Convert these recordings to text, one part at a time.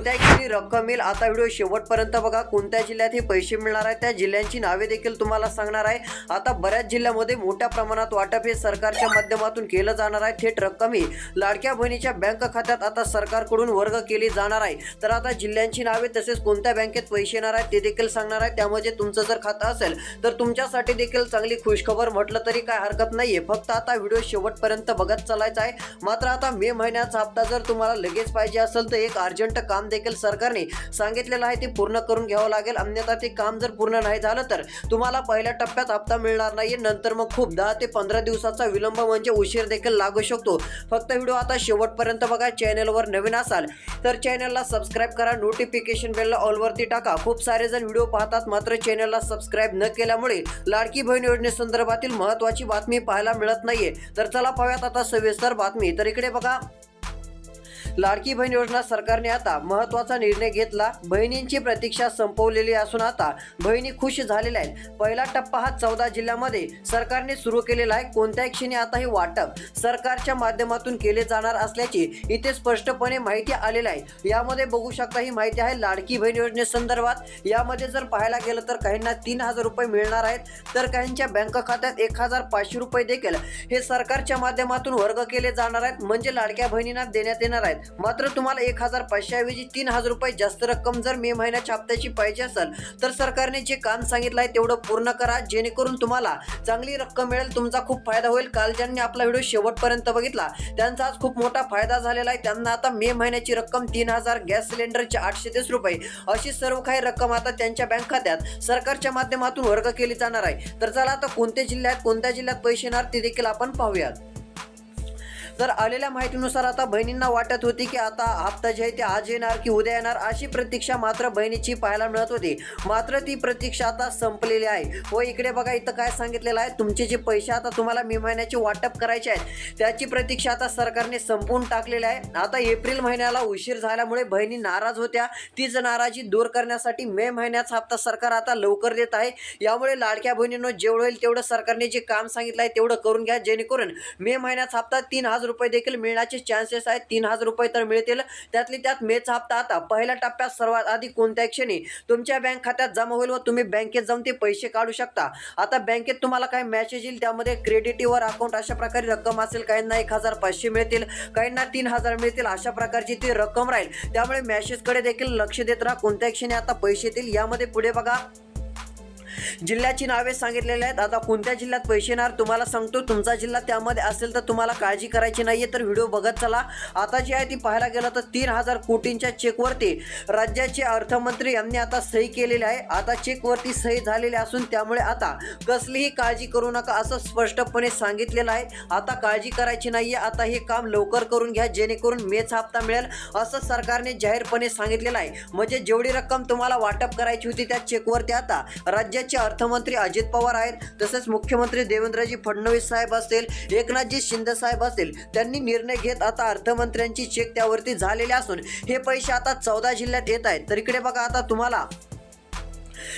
कोणत्या रक्कम येईल. आता व्हिडिओ शेवटपर्यंत बघा. कोणत्या जिल्ह्यात हे पैसे मिळणार आहे त्या जिल्ह्यांची नावे देखील तुम्हाला सांगणार आहे. आता बऱ्याच जिल्ह्यामध्ये मोठ्या प्रमाणात वाटप हे सरकारच्या माध्यमातून केलं जाणार आहे. थेट रक्कम ही लाडक्या बहिणीच्या बँक खात्यात आता सरकारकडून वर्ग केली जाणार आहे. तर आता जिल्ह्यांची नावे तसेच कोणत्या बँकेत पैसे येणार आहेत ते देखील सांगणार आहे. त्यामध्ये तुमचं जर खातं असेल तर तुमच्यासाठी देखील चांगली खुशखबर म्हटलं तरी काय हरकत नाही आहे फक्त आता व्हिडिओ शेवटपर्यंत बघत चालायचा आहे. मात्र आता मे महिन्याचा हप्ता जर तुम्हाला लगेच पाहिजे असेल तर एक अर्जंट काम देखील सरकारने सांगितलेलं आहे ते पूर्ण करून घ्यावं लागेल. अन्यथा ते काम जर पूर्ण नाही झालं तर तुम्हाला पहिल्या टप्प्यात हप्ता मिळणार नाही नंतर मग खूप दहा ते पंधरा दिवसाचा विलंब म्हणजे उशीर देखील लागू शकतो. फक्त व्हिडिओ आता शेवटपर्यंत बघा. चॅनलवर नवीन असाल तर चॅनलला सबस्क्राईब करा. नोटिफिकेशन बेलला ऑलवरती टाका. खूप सारे जण व्हिडिओ पाहतात मात्र चॅनलला सबस्क्राईब न केल्यामुळे लाडकी बहीण योजनेसंदर्भातील महत्त्वाची बातमी पाहायला मिळत नाहीये. तर चला पाहूयात आता सविस्तर बातमी. तर इकडे बघा. लाडकी बहीण योजना सरकारने आता महत्त्वाचा निर्णय घेतला. बहिणींची प्रतीक्षा संपवलेली असून आता बहिणी खुश झालेल्या आहेत. पहिला टप्पा हा चौदा जिल्ह्यामध्ये सरकारने सुरू केलेला आहे. कोणत्याही क्षणी आता हे वाटप सरकारच्या माध्यमातून केले जाणार असल्याची इथे स्पष्टपणे माहिती आलेली आहे. यामध्ये बघू शकता ही माहिती आहे लाडकी बहीण योजनेसंदर्भात यामध्ये जर पाहायला गेलं तर काहींना तीन हजार रुपये मिळणार आहेत. तर काहींच्या बँक खात्यात एक हजार पाचशे रुपये देखील हे सरकारच्या माध्यमातून वर्ग केले जाणार आहेत. म्हणजे लाडक्या बहिणींना देण्यात येणार आहेत. मात्र तुम्हाला एक हजार पाचशेऐवजी तीन हजार रुपये जास्त रक्कम जर मे महिन्याच्या हप्त्याची पाहिजे असेल तर सरकारने जे काम सांगितलं आहे तेवढं पूर्ण करा जेणेकरून तुम्हाला चांगली रक्कम मिळेल तुमचा खूप फायदा होईल. काल ज्यांनी आपला व्हिडिओ शेवटपर्यंत बघितला त्यांचा आज खूप मोठा फायदा झालेला आहे. त्यांना आता मे महिन्याची रक्कम तीन हजार गॅस सिलेंडरचे आठशे तीस रुपये अशी सर्व काही रक्कम आता त्यांच्या बँक खात्यात सरकारच्या माध्यमातून वर्ग केली जाणार आहे. तर चला आता कोणत्या जिल्ह्यात कोणत्या जिल्ह्यात पैसे येणार ते देखील आपण पाहूयात. तर आलेल्या माहितीनुसार आता बहिणींना वाटत होती की आता हप्ता जे आहे ते आज येणार की उद्या येणार अशी प्रतीक्षा मात्र बहिणीची पाहायला मिळत होती. मात्र ती प्रतीक्षा आता संपलेली आहे. व इकडे बघा इथं काय सांगितलेलं आहे? तुमचे जे पैसे आता तुम्हाला मे महिन्याचे वाटप करायचे आहेत त्याची प्रतीक्षा आता सरकारने संपवून टाकलेली आहे. आता एप्रिल महिन्याला उशीर झाल्यामुळे बहिणी नाराज होत्या. तीच नाराजी दूर करण्यासाठी मे महिन्याचा हप्ता सरकार आता लवकर देत आहे. यामुळे लाडक्या बहिणींनो जेवढं होईल तेवढं सरकारने जे काम सांगितलं आहे तेवढं करून घ्या. जेणेकरून मे महिन्याचा हप्ता तीन हजार रुपये देखील मिळण्याचे चान्सेस आहेत. तीन हजार रुपये तर मिळतील. त्यातली त्यात मेचा हप्ता आता पहिल्या टप्प्यात सर्वात आधी कोणत्या क्षणी? तुमच्या बँक खात्यात जमा होईल व तुम्ही बँकेत जाऊन ते पैसे काढू शकता. आता बँकेत तुम्हाला काय मॅसेज येईल त्यामध्ये क्रेडिटवर अकाउंट अशा प्रकारे रक्कम असेल काहींना एक हजार पाचशे मिळतील काहींना तीन हजार मिळतील अशा प्रकारची ती रक्कम राहील. त्यामुळे मॅसेजकडे देखील लक्ष देत राहा. कोणत्या क्षणी आता पैसे येतील यामध्ये पुढे बघा. जिल्ह्याची नावे सांगितलेली आहेत. आता कोणत्या जिल्ह्यात पैसे येणार? तुम्हाला सांगतो तुमचा जिल्हा त्यामध्ये असेल तर तुम्हाला काळजी करायची नाहीये तर व्हिडिओ बघत चला. आता जी आहे ती पाहायला गेलं तर तीन हजार कोटींच्या चेकवरती राज्याचे अर्थमंत्री यांनी आता सही केलेली आहे. आता चेकवरती सही झालेली असून त्यामुळे आता कसलीही काळजी करू नका असं स्पष्टपणे सांगितलेलं आहे. आता काळजी करायची नाहीये आता हे काम लवकर करून घ्या जेणेकरून मेच हप्ता मिळेल असं सरकारने जाहीरपणे सांगितलेलं आहे. म्हणजे जेवढी रक्कम तुम्हाला वाटप करायची होती त्या चेकवरती आता राज्याचे अर्थमंत्री अजित पवार आहेत तसेच मुख्यमंत्री देवेंद्रजी फडणवीस साहेब असतील एकनाथजी शिंदे साहेब असतील त्यांनी निर्णय घेत आता अर्थमंत्र्यांची चेक त्यावरती झालेले असून हे पैसे आता चौदा जिल्ह्यात येत आहेत. तर इकडे बघा आता तुम्हाला.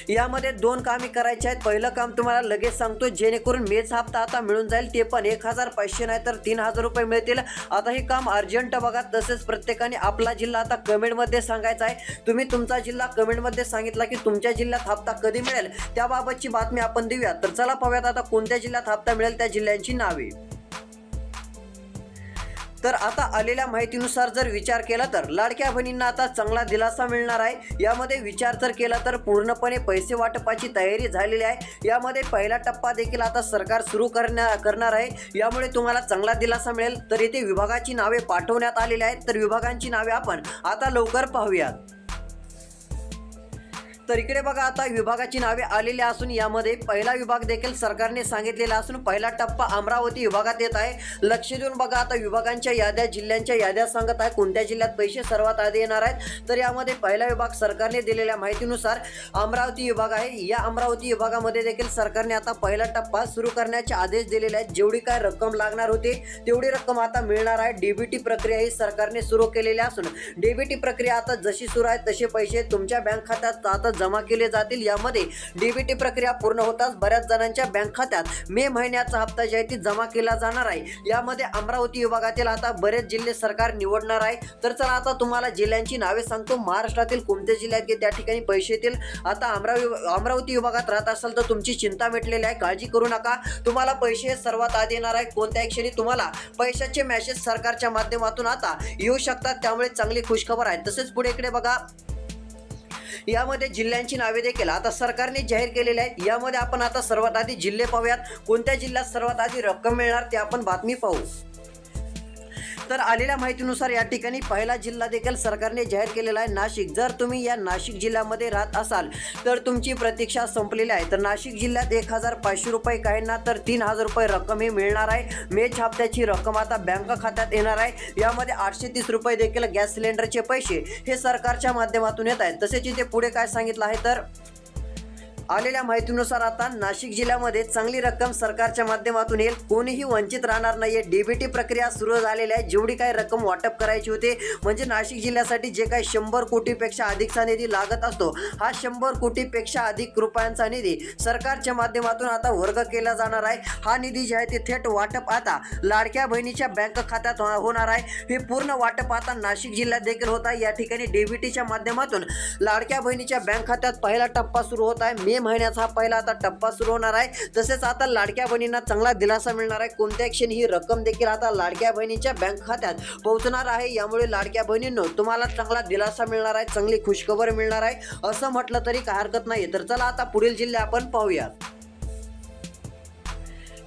यामध्ये दोन कामे करायची आहेत. पहिलं काम तुम्हाला लगेच सांगतो जेणेकरून मेच हप्ता आता मिळून जाईल. ते पण एक हजार पाचशे नाही तर तीन हजार रुपये मिळतील. आता हे काम अर्जंट बघा तसेच प्रत्येकाने आपला जिल्हा आता कमेंटमध्ये सांगायचा आहे. तुम्ही तुमचा जिल्हा कमेंटमध्ये सांगितला की तुमच्या जिल्ह्यात हप्ता कधी मिळेल? त्याबाबतची बातमी आपण देऊया. तर चला पाहूयात आता कोणत्या जिल्ह्यात हप्ता मिळेल त्या जिल्ह्यांची नावे. तर आता आलेल्या माहितीनुसार जर विचार केला तर लाडक्या बहिणींना आता चांगला दिलासा मिळणार आहे. यामध्ये विचार जर केला तर पूर्णपणे पैसे वाटपाची तयारी झालेली आहे. यामध्ये पहिला टप्पा देखील आता सरकार सुरू करण्या करणार आहे. यामुळे तुम्हाला चांगला दिलासा मिळेल. तर येथे विभागाची नावे पाठवण्यात आलेली आहेत. तर विभागांची नावे आपण आता लवकर पाहूयात. तर इकडे बघा आता विभागाची नावे आलेली असून यामध्ये पहिला विभाग देखील सरकारने सांगितलेला असून पहिला टप्पा अमरावती विभागात येत आहे. लक्ष देऊन बघा आता विभागांच्या याद्या जिल्ह्यांच्या याद्या सांगत आहे. कोणत्या जिल्ह्यात पैसे सर्वात आधी येणार आहेत? तर यामध्ये पहिला विभाग सरकारने दिलेल्या माहितीनुसार अमरावती विभाग आहे. या अमरावती विभागामध्ये देखील सरकारने आता पहिला टप्पा सुरू करण्याचे आदेश दिलेले आहेत. जेवढी काय रक्कम लागणार होती तेवढी रक्कम आता मिळणार आहे. डीबीटी प्रक्रिया ही सरकारने सुरू केलेली असून डीबीटी प्रक्रिया आता जशी सुरू आहे तसे पैसे तुमच्या बँक खात्यात आता जमा केले जातील. यामध्ये डीबीटी प्रक्रिया पूर्ण होताच बऱ्याच जणांच्या बँक खात्यात मे महिन्याचा हप्ता जे आहे ती जमा केला जाणार आहे. यामध्ये अमरावती विभागातील आता बरेच जिल्हे सरकार निवडणार आहे. तर चला आता तुम्हाला जिल्ह्यांची नावे सांगतो. महाराष्ट्रातील कोणत्या जिल्ह्यात की त्या ठिकाणी पैसे येतील? आता अमरावी अमरावती विभागात राहत असाल तर तुमची चिंता मिटलेली आहे. काळजी करू नका. तुम्हाला पैसे हे सर्वात आधी येणार आहे. कोणत्याही क्षणी तुम्हाला पैशाचे मेसेज सरकारच्या माध्यमातून आता येऊ शकतात. त्यामुळे चांगली खुशखबर आहे. तसेच पुढे इकडे बघा. यामध्ये जिल्ह्यांची नावे देखील आता सरकारने जाहीर केलेली आहेत. यामध्ये आपण आता सर्वात आधी जिल्हे पाहूयात. कोणत्या जिल्ह्यात सर्वात आधी रक्कम मिळणार ते आपण बातमी पाहू. तर आलेल्या माहितीनुसार या ठिकाणी पहिला जिल्हा देखील सरकारने जाहीर केलेला आहे नाशिक. जर तुम्ही या नाशिक जिल्ह्यामध्ये राहत असाल तर तुमची प्रतीक्षा संपलेली आहे. तर नाशिक जिल्ह्यात एक हजार पाचशे रुपये काहींना तर तीन हजार रुपये रक्कम ही मिळणार आहे. मेच हप्त्याची रक्कम आता बँक खात्यात येणार आहे. यामध्ये आठशे तीस रुपये देखील गॅस सिलेंडरचे पैसे हे सरकारच्या माध्यमातून येत आहेत. तसेच इथे पुढे काय सांगितलं आहे तर आलेल्या माहितीनुसार आता नाशिक जिल्ह्यामध्ये चांगली रक्कम सरकारच्या माध्यमातून येईल. कोणीही वंचित राहणार नाहीये. डीबीटी प्रक्रिया सुरू झालेली आहे. जेवढी काही रक्कम वाटप करायची होती म्हणजे नाशिक जिल्ह्यासाठी जे काही शंभर कोटीपेक्षा अधिकचा निधी लागत असतो हा शंभर कोटीपेक्षा अधिक रुपयांचा निधी सरकारच्या माध्यमातून आता वर्ग केला जाणार आहे. हा निधी जे आहे ते थेट वाटप आता लाडक्या बहिणीच्या बँक खात्यात हो-, होणार आहे. हे पूर्ण वाटप आता नाशिक जिल्ह्यात देखील होत आहे. या ठिकाणी डीबीटीच्या माध्यमातून लाडक्या बहिणीच्या बँक खात्यात पहिला टप्पा सुरू होत आहे. मे महिन्याचा हा पहिला आता टप्पा सुरू होणार आहे. तसेच आता लाडक्या बहिणींना चांगला दिलासा मिळणार आहे. कोणत्या क्षणी ही रक्कम देखील आता लाडक्या बहिणीच्या बँक खात्यात पोहोचणार आहे. यामुळे लाडक्या बहिणींनो तुम्हाला चांगला दिलासा मिळणार आहे चांगली खुशखबर मिळणार आहे. असं म्हटलं तरी काय हरकत नाही तर चला आता पुढील जिल्हे आपण पाहूयात.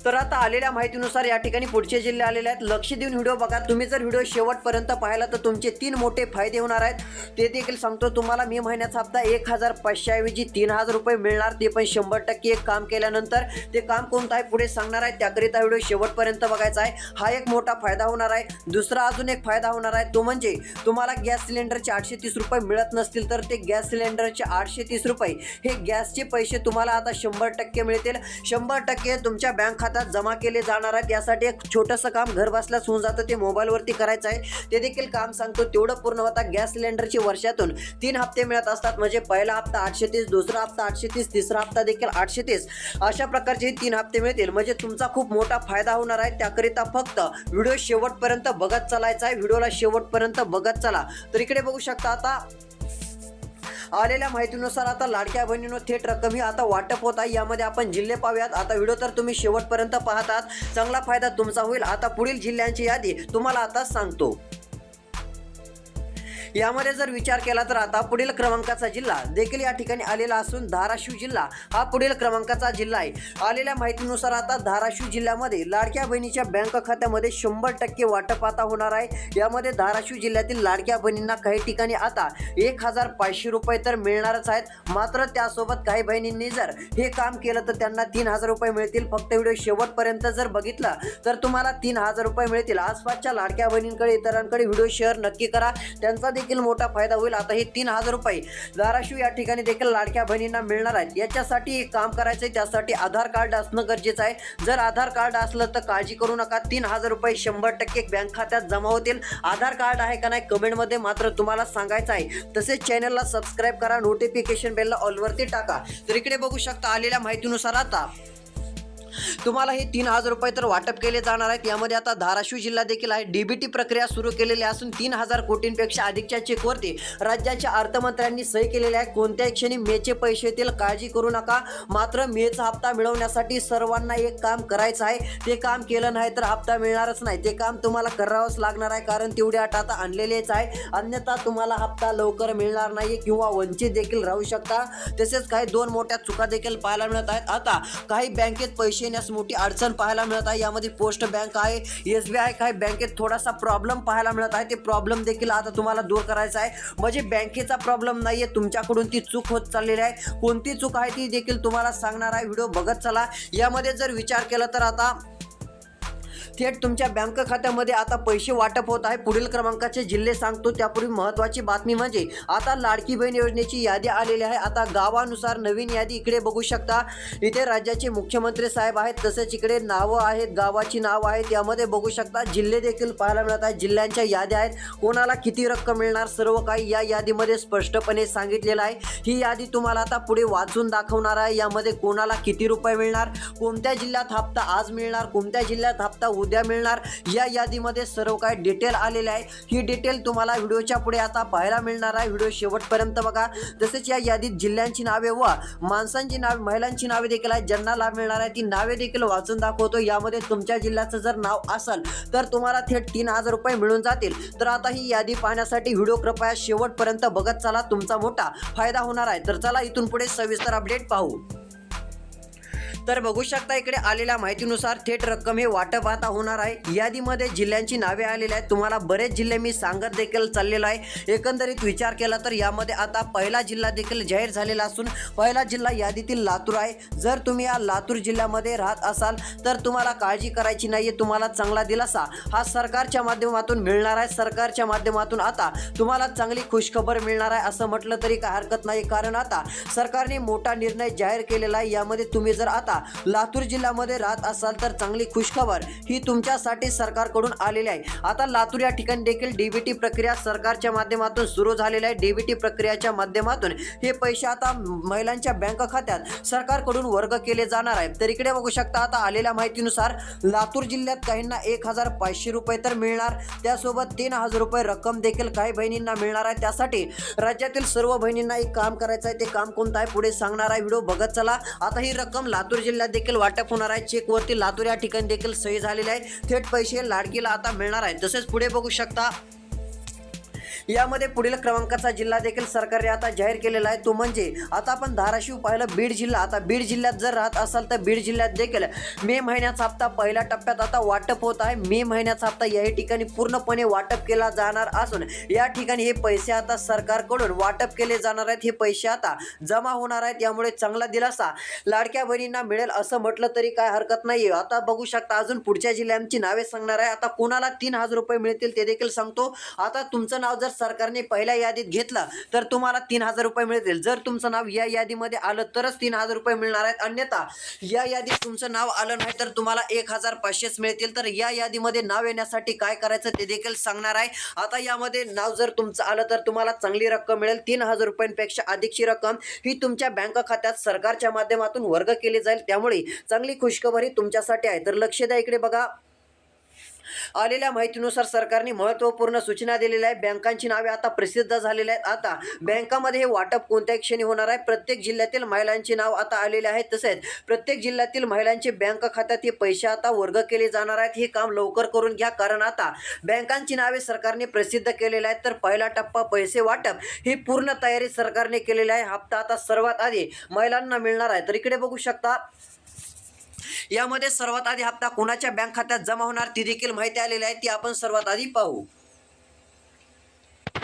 तर आता आलेल्या माहितीनुसार या ठिकाणी पुढचे जिल्हे आलेले आहेत. लक्ष देऊन व्हिडिओ बघा. तुम्ही जर व्हिडिओ शेवटपर्यंत पाहिला तर तुमचे तीन मोठे फायदे होणार आहेत. ते देखील सांगतो तुम्हाला. मे महिन्याचा हप्ता एक हजार पाचशेऐवजी तीन हजार रुपये मिळणार. ते पण शंभर टक्के एक काम केल्यानंतर ते काम कोणतं आहे पुढे सांगणार आहे. त्याकरिता व्हिडिओ शेवटपर्यंत बघायचा आहे. हा एक मोठा फायदा होणार आहे. दुसरा अजून एक फायदा होणार आहे. तो म्हणजे तुम्हाला गॅस सिलेंडरचे आठशे तीस रुपये मिळत नसतील तर ते गॅस सिलेंडरचे आठशे तीस रुपये हे गॅसचे पैसे तुम्हाला आता शंभर टक्के मिळतील. शंभर टक्के तुमच्या बँक खात्यात जमा केले जाणार आहेत. यासाठी एक छोटंसं काम घरबसल्याच होऊन जातं. ते मोबाईलवरती करायचं आहे. ते देखील काम सांगतो. तेवढं पूर्ण होता. गॅस सिलेंडरची वर्षातून तीन हप्ते मिळत असतात. म्हणजे पहिला हप्ता आठशे तीस दुसरा हप्ता आठशे तीस तिसरा हप्ता देखील आठशे तीस अशा प्रकारचे हे तीन हप्ते मिळतील. म्हणजे तुमचा खूप मोठा फायदा होणार आहे. त्याकरिता फक्त व्हिडिओ शेवटपर्यंत बघत चालायचा आहे. व्हिडिओला शेवटपर्यंत बघत चला. तर इकडे बघू शकता आता आलेल्या माहितीनुसार आता लाडक्या बहिणीनं थेट रक्कम ही आता वाटप होत आहे. यामध्ये आपण जिल्हे पाहूयात. आता व्हिडिओ तर तुम्ही शेवटपर्यंत पाहतात. चांगला फायदा तुमचा होईल. आता पुढील जिल्ह्यांची यादी तुम्हाला आता सांगतो. यामध्ये जर विचार केला तर आता पुढील क्रमांकाचा जिल्हा देखील या ठिकाणी आलेला असून धाराशिव जिल्हा हा पुढील क्रमांकाचा जिल्हा आहे. आलेल्या माहितीनुसार आता धाराशिव जिल्ह्यामध्ये लाडक्या बहिणीच्या बँक खात्यामध्ये शंभर टक्के वाटप आता होणार आहे. यामध्ये धाराशिव जिल्ह्यातील लाडक्या बहिणींना काही ठिकाणी आता एक हजार पाचशे रुपये तर मिळणारच आहेत. मात्र त्यासोबत काही बहिणींनी जर हे काम केलं तर त्यांना तीन हजार रुपये मिळतील. फक्त व्हिडिओ शेवटपर्यंत जर बघितला तर तुम्हाला तीन हजार रुपये मिळतील. आसपासच्या लाडक्या बहिणींकडे इतरांकडे व्हिडिओ शेअर नक्की करा. त्यांचा देखील देखील मोठा फायदा होईल. आता हे तीन हजार रुपये धाराशिव या ठिकाणी देखील लाडक्या बहिणींना मिळणार आहेत. याच्यासाठी एक काम करायचं आहे त्यासाठी आधार कार्ड असणं गरजेचं आहे. जर आधार कार्ड असलं तर काळजी करू नका. तीन हजार रुपये शंभर टक्के बँक खात्यात जमा होतील. आधार कार्ड आहे का नाही कमेंटमध्ये मात्र तुम्हाला सांगायचं आहे. तसेच चॅनलला सबस्क्राईब करा. नोटिफिकेशन बेलला ऑलवरती टाका. तर इकडे बघू शकता आलेल्या माहितीनुसार आता तुम्हाला हे तीन हजार रुपये तर वाटप केले जाणार आहेत. यामध्ये आता धाराशिव जिल्हा देखील आहे. डीबीटी प्रक्रिया सुरू केलेली असून तीन हजार कोटींपेक्षा अधिकच्या चेकवरती राज्याच्या अर्थमंत्र्यांनी सही केलेली आहे. कोणत्याही क्षणी मेचे पैसे येतील काळजी करू नका. मात्र मेचा हप्ता मिळवण्यासाठी सर्वांना एक काम करायचं आहे. ते काम केलं नाही तर हप्ता मिळणारच नाही. ते काम तुम्हाला करावंच लागणार आहे. कारण तेवढी अट आता आणलेलेच आहे. अन्यथा तुम्हाला हप्ता लवकर मिळणार नाही किंवा वंचित देखील राहू शकता. तसेच काही दोन मोठ्या चुका देखील पाहायला मिळत आहेत. आता काही बँकेत पैसे येण्यास मोठी अडचण पाहायला मिळत आहे. यामध्ये पोस्ट बँक आहे एस बी आय काय बँकेत थोडासा प्रॉब्लेम पाहायला मिळत आहे. ते प्रॉब्लेम देखील आता तुम्हाला दूर करायचा आहे. म्हणजे बँकेचा प्रॉब्लेम नाही आहे तुमच्याकडून ती चूक होत चाललेली आहे. कोणती चूक आहे ती देखील तुम्हाला सांगणार आहे. व्हिडिओ बघत चला. यामध्ये जर विचार केला तर आता थेट तुमच्या बँक खात्यामध्ये आता पैसे वाटप होत आहे. पुढील क्रमांकाचे जिल्हे सांगतो. त्यापूर्वी महत्त्वाची बातमी म्हणजे आता लाडकी बहीण योजनेची यादी आलेली आहे. आता गावानुसार नवीन यादी इकडे बघू शकता. इथे राज्याचे मुख्यमंत्री साहेब आहेत. तसेच इकडे नावं आहेत. गावाची नावं आहेत. यामध्ये बघू शकता जिल्हे देखील पाहायला मिळत आहेत. जिल्ह्यांच्या याद्या आहेत. कोणाला किती रक्कम मिळणार? सर्व काही या यादीमध्ये स्पष्टपणे सांगितलेलं आहे. ही यादी तुम्हाला आता पुढे वाचून दाखवणार आहे. यामध्ये कोणाला किती रुपये मिळणार? कोणत्या जिल्ह्यात हप्ता आज मिळणार? कोणत्या जिल्ह्यात हप्ता उद्या मिळणार. या यादीमध्ये सर्व काही डिटेल आलेले आहे. ही डिटेल तुम्हाला व्हिडिओच्या पुढे आता पाहायला मिळणार आहे. व्हिडिओ शेवटपर्यंत बघा. तसेच या यादीत जिल्ह्यांची नावे व माणसांची नावे महिलांची नावे देखील आहेत. ज्यांना लाभ मिळणार आहे ती नावे देखील वाचून दाखवतो. यामध्ये तुमच्या जिल्ह्याचं जर नाव असेल तर तुम्हाला थेट तीन हजार रुपये मिळून जातील. तर आता ही यादी पाहण्यासाठी व्हिडिओ कृपया शेवटपर्यंत बघत चला. तुमचा मोठा फायदा होणार आहे. तर चला इथून पुढे सविस्तर अपडेट पाहू. तर बघू शकता इकडे आलेल्या माहितीनुसार थेट रक्कम हे वाटप आता होणार आहे. यादीमध्ये जिल्ह्यांची नावे आलेली आहेत. तुम्हाला बरेच जिल्हे मी सांगत देखील चाललेलो आहे. एकंदरीत विचार केला तर यामध्ये आता पहिला जिल्हा देखील जाहीर झालेला असून पहिला जिल्हा यादीतील लातूर आहे. जर तुम्ही या लातूर जिल्ह्यामध्ये राहत असाल तर तुम्हाला काळजी करायची नाही तुम्हाला चांगला दिलासा हा सरकारच्या माध्यमातून मिळणार आहे. सरकारच्या माध्यमातून आता तुम्हाला चांगली खुशखबर मिळणार आहे असं म्हटलं तरी काय हरकत नाही. कारण आता सरकारने मोठा निर्णय जाहीर केलेला आहे. यामध्ये तुम्ही जर आता लातूर जिल्ह्यामध्ये राहत असाल तर चांगली खुशखबर ही तुमच्यासाठी सरकारकडून आलेली आहे. आता लातूर या ठिकाणी देखील डीबीटी प्रक्रिया सरकारच्या माध्यमातून सुरू झालेली आहे. डीबीटी प्रक्रियाच्या माध्यमातून हे पैसे आता महिलांच्या बँक खात्यात सरकारकडून वर्ग केले जाणार आहे तर इकडे बघू शकता आता आलेल्या माहितीनुसार लातूर जिल्ह्यात काहींना एक हजार पाचशे रुपये तर मिळणार. त्यासोबत तीन हजार रुपये रक्कम देखील काही बहिणींना मिळणार आहे. त्यासाठी राज्यातील सर्व बहिणींना एक काम करायचं आहे. ते काम कोणतं आहे? पुढे सांगणार आहे. व्हिडिओ बघत चला. आता ही रक्कम लातूर जिल्ह्यात देखील वाटप होणार आहे. चेकवरती लातूर या ठिकाणी देखील सही झालेली आहे. थेट पैसे लाडकीला आता मिळणार आहे तसेच पुढे बघू शकता यामध्ये पुढील क्रमांकाचा जिल्हा देखील सरकारने आता जाहीर केलेला आहे. तो म्हणजे आता आपण धाराशिव पाहिलं बीड जिल्हा. आता बीड जिल्ह्यात जर राहत असाल तर बीड जिल्ह्यात देखील मे महिन्याचा हप्ता पहिल्या टप्प्यात आता वाटप होत आहे. मे महिन्याचा हप्ता याही ठिकाणी पूर्णपणे वाटप केला जाणार असून या ठिकाणी हे पैसे आता सरकारकडून वाटप केले जाणार आहेत. हे पैसे आता जमा होणार आहेत. यामुळे चांगला दिलासा लाडक्या बहिणींना मिळेल असं म्हटलं तरी काय हरकत नाही आता बघू शकता अजून पुढच्या जिल्ह्यांची नावे सांगणार आहे. आता कोणाला तीन हजार रुपये मिळतील ते देखील सांगतो. आता तुमचं नाव जर सरकारने पहिल्या यादीत घेतला तर तुम्हाला तीन हजार रुपये मिळतील. जर तुमचं नाव या यादीमध्ये आलं तरच तीन हजार रुपये मिळणार आहेत. अन्यथा या यादीत तुमचं नाव आलं नाही तर तुम्हाला एक हजार पाचशेच मिळतील. तर या यादीमध्ये नाव येण्यासाठी काय करायचं ते देखील सांगणार आहे. आता यामध्ये नाव जर तुमचं आलं तर तुम्हाला चांगली रक्कम मिळेल. तीन हजार रुपयांपेक्षा अधिकची रक्कम ही तुमच्या बँक खात्यात सरकारच्या माध्यमातून वर्ग केली जाईल. त्यामुळे चांगली खुशखबर ही तुमच्यासाठी आहे. तर लक्ष द्या इकडे बघा. आलेल्या माहितीनुसार सरकारने महत्त्वपूर्ण सूचना दिलेल्या आहे बँकांची नावे आता प्रसिद्ध झालेली आहेत. आता बँकामध्ये हे वाटप कोणत्या क्षणी होणार आहे. प्रत्येक जिल्ह्यातील महिलांची नाव आता आलेले आहेत तसेच प्रत्येक जिल्ह्यातील महिलांचे बँक खात्यात हे पैसे आता वर्ग केले जाणार आहेत. हे काम लवकर करून घ्या. कारण आता बँकांची नावे सरकारने प्रसिद्ध केलेले आहेत. तर पहिला टप्पा पैसे वाटप ही पूर्ण तयारी सरकारने केलेली आहे. हप्ता आता सर्वात आधी महिलांना मिळणार आहे. तर इकडे बघू शकता यामध्ये सर्वात आधी हप्ता कोणाच्या बँक खात्यात जमा होणार ती देखील माहिती आलेली आहे. ती आपण सर्वात आधी पाहू.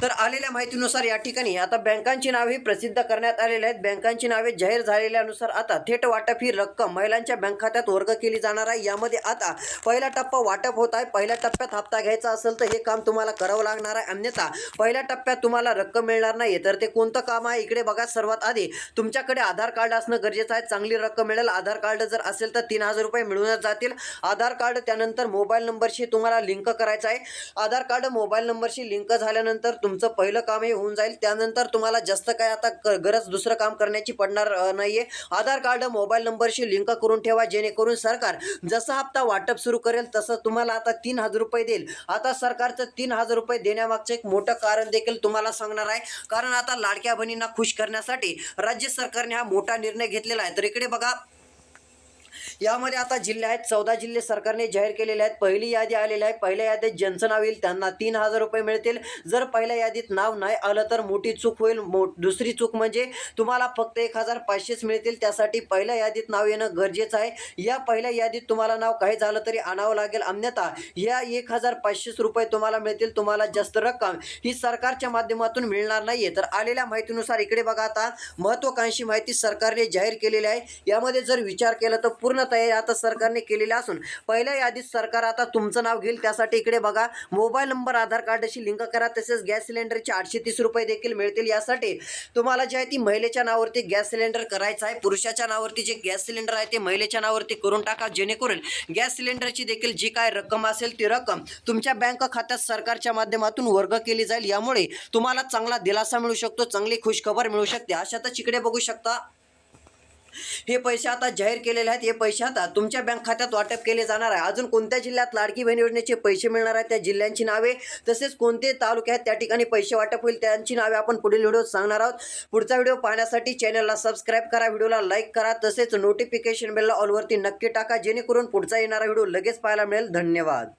तर आलेल्या माहितीनुसार या ठिकाणी आता बँकांची नावे प्रसिद्ध करण्यात आलेली आहेत. बँकांची नावे जाहीर झालेल्यानुसार आता थेट वाटप ही रक्कम महिलांच्या बँक खात्यात वर्ग केली जाणार आहे. यामध्ये आता पहिला टप्पा वाटप होत आहे. पहिल्या टप्प्यात हप्ता घ्यायचा असेल तर हे काम तुम्हाला करावं लागणार आहे. अन्यथा पहिल्या टप्प्यात तुम्हाला रक्कम मिळणार नाही तर ते कोणतं काम आहे? इकडे बघा सर्वात आधी. तुमच्याकडे आधार कार्ड असणं गरजेचं आहे. चांगली रक्कम मिळेल. आधार कार्ड जर असेल तर तीन हजार रुपये मिळूनच जातील. आधार कार्ड त्यानंतर मोबाईल नंबरशी तुम्हाला लिंक करायचं आहे. आधार कार्ड मोबाईल नंबरशी लिंक झाल्यानंतर तुमचं पहिलं काम हे होऊन जाईल. त्यानंतर तुम्हाला जास्त काय आता क- गरज दुसरं काम करण्याची पडणार नाही आहे आधार कार्ड मोबाईल नंबरशी लिंक करून ठेवा जेणेकरून सरकार जसा हप्ता वाटप सुरू करेल तसं तुम्हाला आता तीन हजार रुपये देईल. आता सरकारचं तीन हजार रुपये देण्यामागचं एक मोठं कारण देखील तुम्हाला सांगणार आहे. कारण आता लाडक्या बहिणींना खुश करण्यासाठी राज्य सरकारने हा मोठा निर्णय घेतलेला आहे. तर इकडे बघा यामध्ये आता जिल्हे आहेत चौदा जिल्हे सरकारने जाहीर केलेले आहेत. पहिली यादी आलेली आहे. पहिल्या यादीत ज्यांचं नाव येईल त्यांना तीन हजार रुपये मिळतील. जर पहिल्या यादीत नाव नाही आलं तर मोठी चूक होईल. मो दुसरी चूक म्हणजे तुम्हाला फक्त एक हजार पाचशेच मिळतील. त्यासाठी पहिल्या यादीत नाव येणं गरजेचं आहे. या पहिल्या यादीत तुम्हाला नाव काही झालं तरी आणावं लागेल. अन्यथा या एक हजार पाचशेच रुपये तुम्हाला मिळतील. तुम्हाला जास्त रक्कम ही सरकारच्या माध्यमातून मिळणार नाहीये. तर आलेल्या माहितीनुसार इकडे बघा आता महत्वाकांक्षी माहिती सरकारने जाहीर केलेली आहे. यामध्ये जर विचार केला तर पूर्ण तयारी आता सरकारने केलेली असून पहिल्या यादीत सरकार आता तुमचं नाव घेईल त्यासाठी इकडे बघा मोबाईल नंबर आधार कार्डशी लिंक करा तसेच गॅस सिलेंडरचे आठशे तीस रुपये देखील मिळतील यासाठी. तुम्हाला जे आहे ती महिलेच्या नावावरती गॅस सिलेंडर करायचं आहे पुरुषाच्या नावावरती जे गॅस सिलेंडर आहे ते महिलेच्या नावावरती करून टाका जेणेकरून गॅस सिलेंडरची देखील जी काय रक्कम असेल ती रक्कम तुमच्या बँक खात्यात सरकारच्या माध्यमातून वर्ग केली जाईल यामुळे तुम्हाला चांगला दिलासा मिळू शकतो चांगली खुशखबर मिळू शकते. अशातच इकडे बघू शकता. हे पैसे आता जाहीर केलेले आहेत हे पैसे आता तुमच्या बँक खात्यात वाटप केले जाणार आहे. अजून कोणत्या जिल्ह्यात लाडकी बहीण योजनेचे पैसे मिळणार आहेत त्या जिल्ह्यांची नावे तसेच कोणते तालुके आहेत त्या ठिकाणी पैसे वाटप होईल त्यांची नावे आपण पुढील व्हिडिओ सांगणार आहोत. पुढचा व्हिडिओ पाहण्यासाठी चॅनलला सबस्क्राईब करा व्हिडिओला लाईक करा तसेच नोटिफिकेशन बेलला ऑलवरती नक्की टाका जेणेकरून पुढचा येणारा व्हिडिओ लगेच पाहायला मिळेल. धन्यवाद.